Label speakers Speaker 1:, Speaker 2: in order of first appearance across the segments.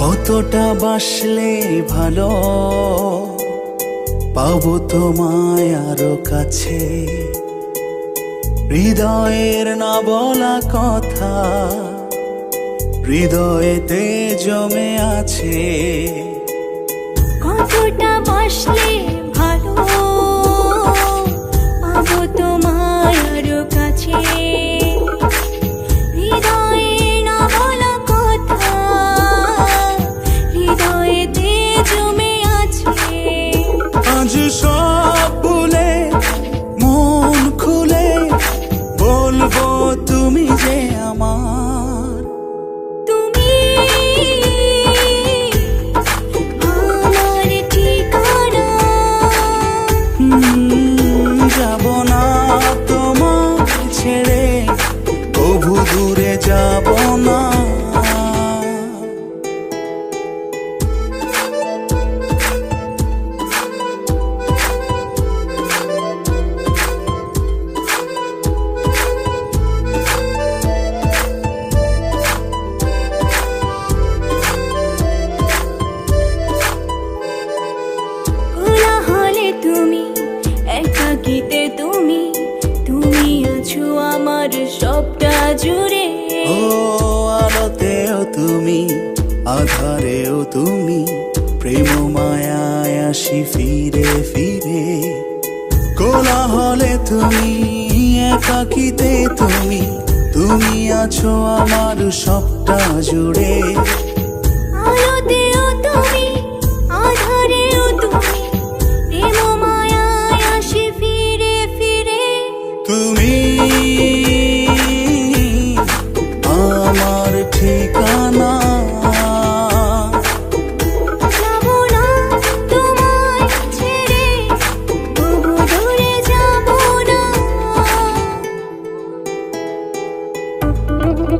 Speaker 1: কতটা বাসলে ভালো? পাবো তোমায় আরও কাছে। হৃদয়ের না বলা কথা, হৃদয়েতে জমে আছে।
Speaker 2: কতটা বাসলে
Speaker 1: বলব তুমি যে আমার।
Speaker 2: তুমি আমার ঠিকানা।
Speaker 1: যাব না তোমার ছেড়ে কভু দূরে যাব না।
Speaker 2: জুড়ে।
Speaker 1: ও আলোতেও তুমি, আধারেও তুমি, প্রেম মায়ায় আসি ফিরে ফিরে। কোলাহলে তুমি, একাকিতে তুমি তুমি আছো আমার সবটা জুড়ে। yeah,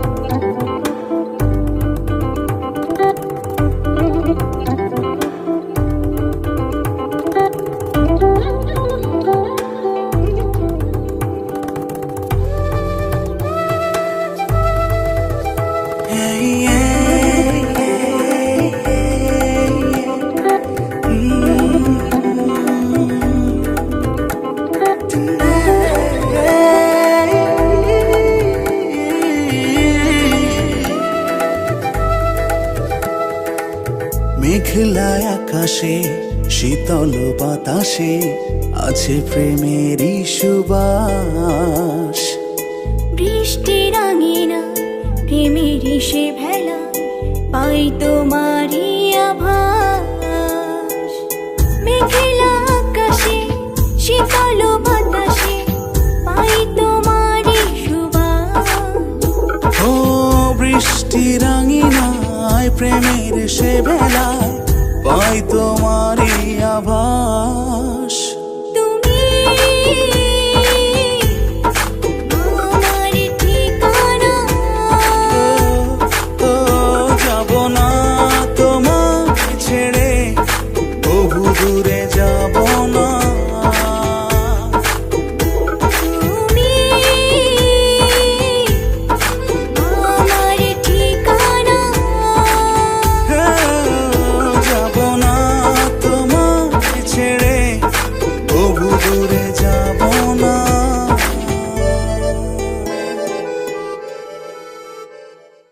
Speaker 1: yeah. মেঘলা আকাশে শীতল বাতাসে আছে প্রেমেরই সুবাস।
Speaker 2: বৃষ্টি রাঙিনা প্রেমের সে ভেলা পাই তোমারই আভাস। মেঘলা আকাশে শীতল বাতাসে পাই তোমারই সুবাস।
Speaker 1: ও বৃষ্টি রাঙিনায় প্রেমের সে বেলা পাই তোমারই আভাস। যাব না তোমার ছেড়ে বহু দূরে দূরে যাব না।